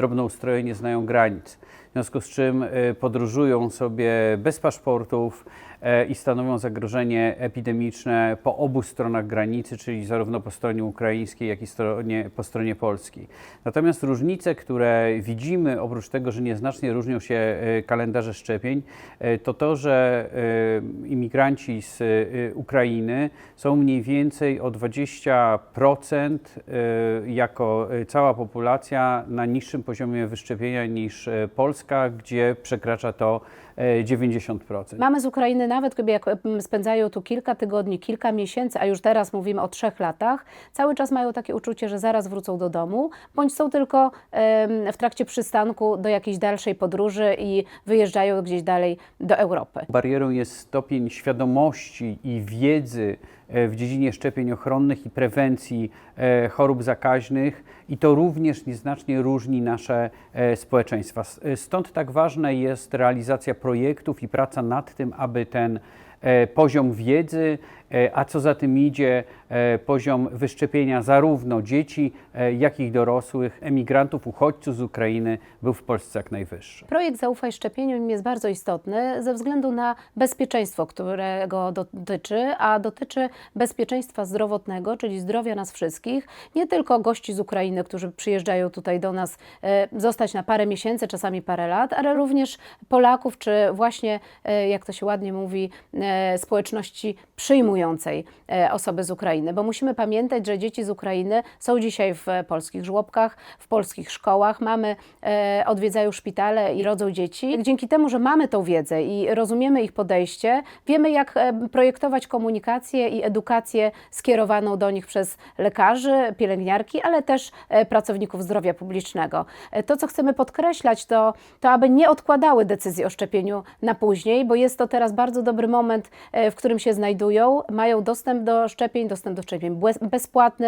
drobnoustroje nie znają granic. W związku z czym y, podróżują sobie bez paszportów e, i stanowią zagrożenie epidemiczne po obu stronach granicy, czyli zarówno po stronie ukraińskiej, jak i stronie, po stronie polskiej. Natomiast różnice, które widzimy, oprócz tego, że nieznacznie różnią się e, kalendarze szczepień, to to, że imigranci z Ukrainy są mniej więcej o 20% e, jako cała populacja na niższym poziomie wyszczepienia niż e, Polska, gdzie przekracza to e, 90%. Mamy z Ukrainy nawet, jak spędzają tu kilka tygodni, kilka miesięcy, a już teraz mówimy o trzech latach, cały czas mają takie uczucie, że zaraz wrócą do domu, bądź są tylko w trakcie przystanku do jakiejś dalszej podróży i wyjeżdżają gdzieś dalej do Europy. Barierą jest stopień świadomości i wiedzy e, w dziedzinie szczepień ochronnych i prewencji e, chorób zakaźnych i to również nieznacznie różni nasze e, społeczeństwa. E, Stąd tak ważna jest realizacja projektów i praca nad tym, aby ten e, poziom wiedzy, a co za tym idzie, e, poziom wyszczepienia zarówno dzieci, e, jak i dorosłych, emigrantów, uchodźców z Ukrainy był w Polsce jak najwyższy. Projekt Zaufaj Szczepieniu jest bardzo istotny ze względu na bezpieczeństwo, którego dotyczy, a dotyczy bezpieczeństwa zdrowotnego, czyli zdrowia nas wszystkich, nie tylko gości z Ukrainy, którzy przyjeżdżają tutaj do nas e, zostać na parę miesięcy, czasami parę lat, ale również Polaków, czy właśnie, e, jak to się ładnie mówi, e, społeczności przyjmującej e, osoby z Ukrainy, bo musimy pamiętać, że dzieci z Ukrainy są dzisiaj w polskich żłobkach, w polskich szkołach, mamy, e, odwiedzają szpitale i rodzą dzieci. Dzięki temu, że mamy tą wiedzę i rozumiemy ich podejście, wiemy jak e, projektować komunikację i edukację skierowaną do nich przez lekarzy, pielęgniarki, ale też e, pracowników zdrowia publicznego. E, To, co chcemy podkreślać, to, to aby nie odkładały decyzji o szczepieniu na później, bo jest to teraz bardzo dobry moment, e, w którym się znajdują, mają dostęp do szczepień, dostęp do szczepień bez- bezpłatny,